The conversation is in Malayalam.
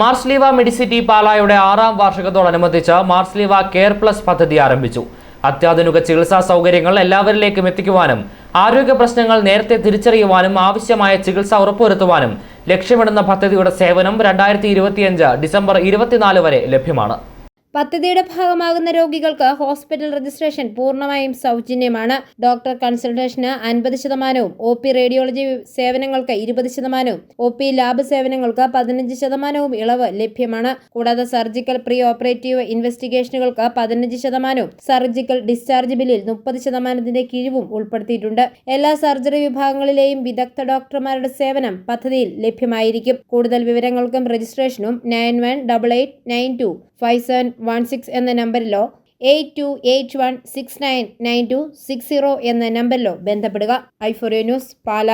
മാർസ്ലീവ മെഡിസിറ്റി പാലായുടെ ആറാം വാർഷികത്തോടനുബന്ധിച്ച് മാർസ്ലീവ കെയർ പ്ലസ് പദ്ധതി ആരംഭിച്ചു. അത്യാധുനിക ചികിത്സാ സൗകര്യങ്ങൾ എല്ലാവരിലേക്കും എത്തിക്കുവാനും ആരോഗ്യ പ്രശ്നങ്ങൾ നേരത്തെ തിരിച്ചറിയുവാനും ആവശ്യമായ ചികിത്സ ഉറപ്പുവരുത്തുവാനും ലക്ഷ്യമിടുന്ന പദ്ധതിയുടെ സേവനം രണ്ടായിരത്തി ഡിസംബർ ഇരുപത്തിനാല് വരെ ലഭ്യമാണ്. പദ്ധതിയുടെ ഭാഗമാകുന്ന രോഗികൾക്ക് ഹോസ്പിറ്റൽ രജിസ്ട്രേഷൻ പൂർണമായും സൗജന്യമാണ്. ഡോക്ടർ കൺസൾട്ടേഷന് അൻപത് ശതമാനവും ഒ പി റേഡിയോളജി സേവനങ്ങൾക്ക് ഇരുപത് ശതമാനവും ഒ പി ലാബ് സേവനങ്ങൾക്ക് പതിനഞ്ച് ശതമാനവും ഇളവ് ലഭ്യമാണ്. കൂടാതെ സർജിക്കൽ പ്രീ ഓപ്പറേറ്റീവ് ഇൻവെസ്റ്റിഗേഷനുകൾക്ക് പതിനഞ്ച് ശതമാനവും സർജിക്കൽ ഡിസ്ചാർജ് ബില്ലിൽ മുപ്പത് ശതമാനത്തിന്റെ കിഴിവും ഉൾപ്പെടുത്തിയിട്ടുണ്ട്. എല്ലാ സർജറി വിഭാഗങ്ങളിലെയും വിദഗ്ധ ഡോക്ടർമാരുടെ സേവനം പദ്ധതിയിൽ ലഭ്യമായിരിക്കും. കൂടുതൽ വിവരങ്ങൾക്കും രജിസ്ട്രേഷനും nine one double eight nine two five seven one six എന്ന നമ്പറിലോ eight two eight one six nine nine two six zero എന്ന നമ്പറിലോ ബന്ധപ്പെടുക. ഐ ഐഫോറിയോ ന്യൂസ് പാല.